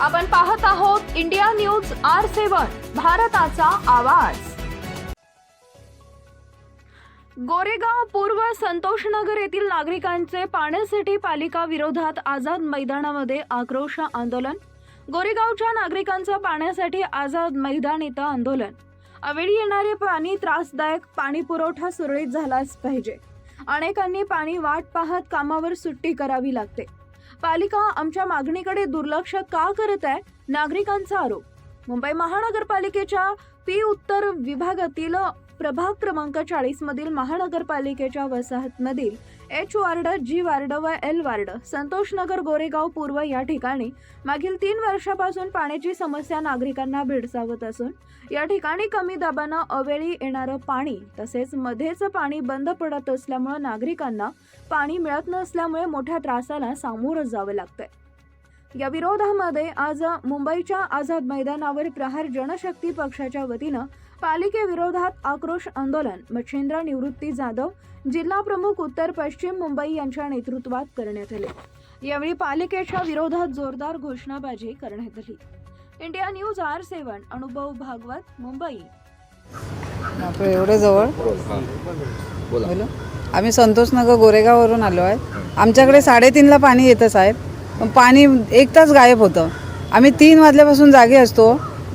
आपण पाहत आहोत इंडिया न्यूज आर सेवन भारताचा आवाज. गोरेगाव पूर्व संतोषनगर येथील नागरिकांचे पाण्यासाठी पालिका विरोधात आझाद मैदानामध्ये आक्रोश आंदोलन. गोरेगावच्या नागरिकांचं पाण्यासाठी आझाद मैदान इथं आंदोलन. अवेळी येणारे पाणी त्रासदायक पाणी पुरवठा सुरळीत झालाच पाहिजे. अनेकांनी पाणी वाट पाहत कामावर सुट्टी करावी लागते. पालिका आमच्या मागणीकडे दुर्लक्ष का करत आहे? नागरिकांचा आरोप. मुंबई महानगरपालिकेच्या पी उत्तर विभागातील प्रभाग क्रमांक चाळीस मधील महानगरपालिकेच्या वसाहतमधील एच वार्ड जी वार्ड व एल वार्ड. संतोषनगर गोरेगाव पूर्व या ठिकाणी मागील तीन वर्षापासून पाण्याची समस्या नागरिकांना भेडसावत असून या ठिकाणी कमी दाबानं अवेळी येणारं पाणी तसेच मध्येच पाणी बंद पडत असल्यामुळे नागरिकांना पाणी मिळत नसल्यामुळे मोठ्या त्रासाला सामोरं जावं लागतंय. या विरोधामध्ये आज मुंबईच्या आझाद मैदानावर प्रहार जनशक्ती पक्षाच्या वतीनं पालिकेविरोधात आक्रोश आंदोलन. मच्छिंद्र निवृत्ती जाधव जिल्हा प्रमुख उत्तर पश्चिम मुंबई यांच्या नेतृत्वात करण्यात आले. यावेळी पालिकेच्या विरोधात जोरदार घोषणाबाजी करण्यात आली. इंडिया न्यूज आर सेवन अनुभव भागवत मुंबई. एवढं जवळ? बोला. आम्ही संतोषनगर गोरेगाववरून आलो आहे. आमच्याकडे साडेतीनला पाणी येतं साहेब. पाणी एक तास गायब होतं. आम्ही तीन वाजल्यापासून जागे असतो.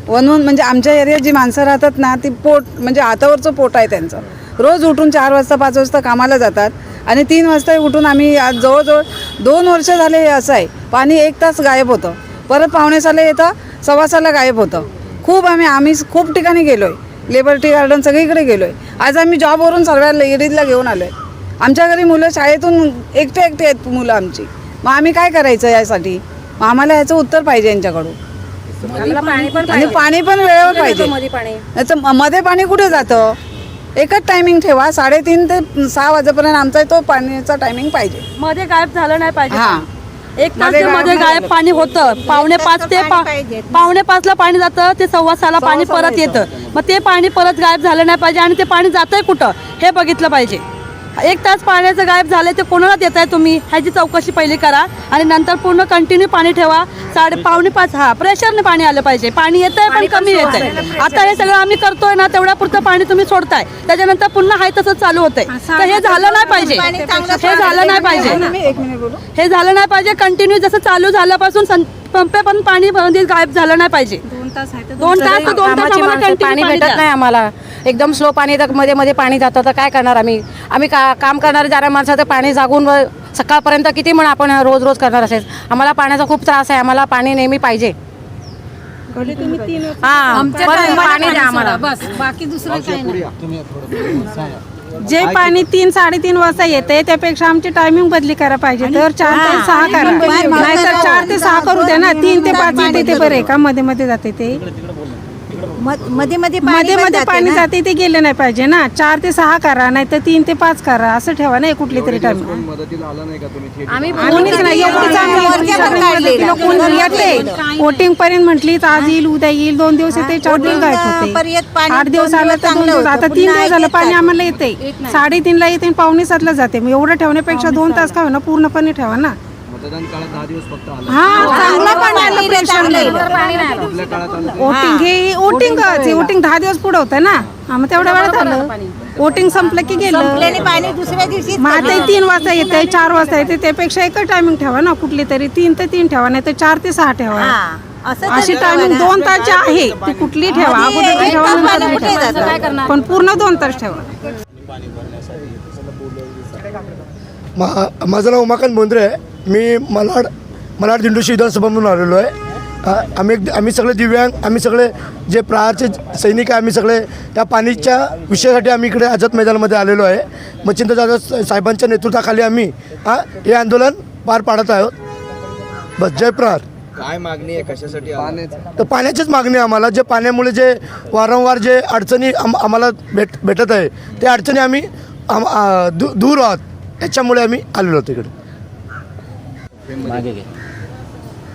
वनवून म्हणजे आमच्या एरियात जी माणसं राहतात ना ती पोट म्हणजे हातावरचं पोट आहे त्यांचं. रोज उठून चार वाजता पाच वाजता कामाला जातात आणि तीन वाजता उठून आम्ही आज जवळजवळ दोन वर्ष झाले हे असं आहे. पाणी एक तास गायब होतं. परत पावणेसाला येतं सव्वासाला गायब होतं. खूप आम्ही आम्ही खूप ठिकाणी गेलो आहे लेबर्टी गार्डन सगळीकडे गेलो आहे आज आम्ही जॉबवरून सगळ्या लेडीजला घेऊन आलो आहे आमच्या घरी मुलं शाळेतून एकटे एकटे आहेत मुलं आमची. मग आम्ही काय करायचं यासाठी? मग आम्हाला याचं उत्तर पाहिजे यांच्याकडून. आणि पाणी पण वेळेवर पाहिजे. याचं म- मध्ये पाणी कुठे जातं? एकच टायमिंग ठेवा. साडेतीन ते सहा वाजेपर्यंत आमचा तो पाण्याचा टायमिंग पाहिजे. मध्ये गायब झालं नाही पाहिजे. हां. एक तासमध्ये ते गायबमध्ये झालं. पाणी होतं पावणे पाच ते पा- पावणे पाचला पाणी जातं ते सव्वा सहाला पाणी सव्वा परत येतं. मग ते पाणी परत गायब झालं नाही पाहिजे आणि ते पाणी जातंय कुठं? हे बघितलं पाहिजे. एक तास पाण्याचं गायब झालंय ते कोणाला देताय तुम्ही? ह्याची चौकशी पहिली करा आणि नंतर पूर्ण कंटिन्यू पाणी ठेवा. साडे पावणे पाच हा प्रेशरने पाणी आलं पाहिजे. पाणी येतंय पण कमी येतंय. आता हे सगळं आम्ही करतोय ना तेवढ्या पुरतं पाणी तुम्ही सोडताय. त्याच्यानंतर पुन्हा हाय तसंच चालू होतंय. तर हे झालं नाही पाहिजे. हे झालं नाही पाहिजे. मी एक मिनिट बोलू. हे झालं नाही पाहिजे. कंटिन्यू जसं चालू झाल्यापासून पंपे पण पाणी गायब झालं नाही पाहिजे. दोन तास आहे दोन तास पाणी भेटत. नाही आम्हाला. एकदम स्लो पाणी तर मध्ये मध्ये पाणी जातं. तर काय करणार आम्ही? आम्ही का काम करणारे जाणाऱ्या माणसं तर पाणी जागून व सकाळपर्यंत किती म्हणून आपण रोज रोज करणार असेल. आम्हाला पाण्याचा खूप त्रास आहे. आम्हाला पाणी नेहमी पाहिजे. हा. पण पाणी द्या आम्हाला. बाकी दुसरं काही नाही. जे पाणी तीन साडेतीन वाजता येते त्यापेक्षा आमची टायमिंग बदली करायला पाहिजे. तर चार ते सहा करा. नाही तर चार ते सहा करू द्या ना. तीन ते पाच येते ते बरे. का मध्ये मध्ये जाते ते. मध्ये मध्ये मध्ये मध्ये पाणी जाते ते गेले नाही पाहिजे ना चार ते सहा करा नाही तर तीन ते पाच करा असं ठेवा ना कुठली तरी टाइम वोटिंग पर्यंत म्हटली तर आज येईल उद्या येईल दोन दिवस येते चार दिवस गायब आठ दिवस दोन आलं तर दोन चांगलं दिवस होतं, आता तीन दिवस झालं पाणी आम्हाला येते साडेतीनला येते आणि पावणे सातला जाते मग एवढं ठेवण्यापेक्षा दोन तास का ना पूर्णपणे ठेवा ना हा चांगलं पाणी आलं प्रेशरने वोटिंग हे वोटिंग वोटिंग दहा दिवस पुढे होतं ना. हा मग तेवढ्या वेळात आलं. वोटिंग संपलं की गेलं. पाणी दुसऱ्या दिवशी मग आता हे तीन वाजता येते चार वाजता येते त्यापेक्षा एकच टायमिंग ठेवा ना कुठली तरी. तीन ते तीन ठेवा नाही तर चार ते सहा ठेवा. हा असं अशी टायमिंग दोन तासची आहे ती कुठली ठेवा. एक ठेवा पाणी ठेवा. पूर्ण दोन तास ठेवा. मा माझं नाव उमाकांत बोंद्रे आहे. मी मलाड मलाड दिंडोशी विधानसभामधून आलेलो आहे. आम्ही आम्ही सगळे दिव्यांग आम्ही सगळे जे प्रहारचे सैनिक आहे आम्ही सगळे त्या पाणीच्या विषयासाठी आम्ही इकडे आझाद मैदानामध्ये आलेलो आहे. मच्छिंद्र जाधव साहेबांच्या नेतृत्वाखाली आम्ही हा हे आंदोलन पार पाडत आहोत. बस जय प्रहार. काय मागणी आहे? कशासाठी? तर पाण्याचीच मागणी आहे आम्हाला. जे पाण्यामुळे जे वारंवार जे अडचणी आम आम्हाला भेट भेटत आहे त्या अडचणी आम्ही आम- दू दूर आहोत. त्याच्यामुळे आम्ही आलेलो आहोत इकडे.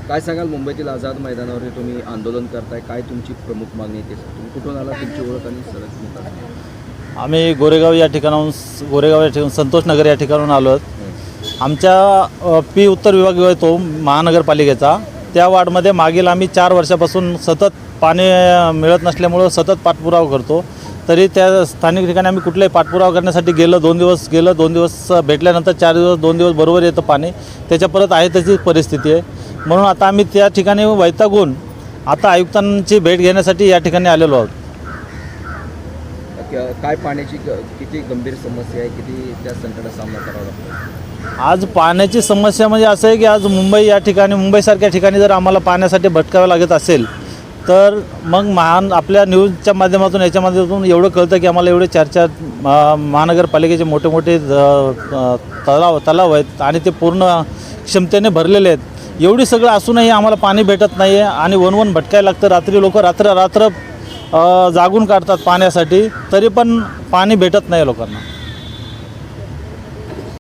काय सांगाल मुंबईतील आझाद मैदानावर हे तुम्ही आंदोलन करताय? काय तुमची प्रमुख मागणी आहे ते. तुम्ही कुठून आला तुमची ओळख आणि मुद्दा. आम्ही गोरेगाव या ठिकाणाहून गोरेगाव या ठिकाणून संतोषनगर या ठिकाणाहून आलो आहोत. आमच्या पी उत्तर विभाग जो आहे तो महानगरपालिकेचा त्या वार्डमध्ये मागील आम्ही चार वर्षापासून सतत पाणी मिळत नसल्यामुळं सतत पाठपुरावा करतो. तरी त्या स्थानिक ठिकाणी आम्ही कुठलाही पाठपुरावा करण्यासाठी गेलं दोन दिवस गेलं दोन दिवस भेटल्यानंतर चार दिवस दोन दिवस बरोबर येतं पाणी. त्याच्या परत आहे त्याची परिस्थिती आहे. म्हणून आता आम्ही त्या ठिकाणी वैतागून आता आयुक्तांची भेट घेण्यासाठी या ठिकाणी आलेलो आहोत. काय पाण्याची किती गंभीर समस्या आहे? किती त्या संकटाचा सामना करावा लागतो? आज पाण्याची समस्या म्हणजे असं आहे की आज मुंबई या ठिकाणी मुंबईसारख्या ठिकाणी जर आम्हाला पाण्यासाठी भटकावं लागत असेल तर मग महान आपल्या न्यूजच्या माध्यमातून याच्या माध्यमातून एवढं कळतं की आम्हाला एवढे चार चार महानगरपालिकेचे मोठे मोठे तलाव तलाव आहेत आणि ते पूर्ण क्षमतेने भरलेले आहेत. एवढी सगळं असूनही आम्हाला पाणी भेटत नाही आहे आणि वनवन भटकायला लागतं. रात्री लोक रात्र रात्र जागून काढतात पाण्यासाठी. तरी पण पाणी भेटत नाही लोकांना.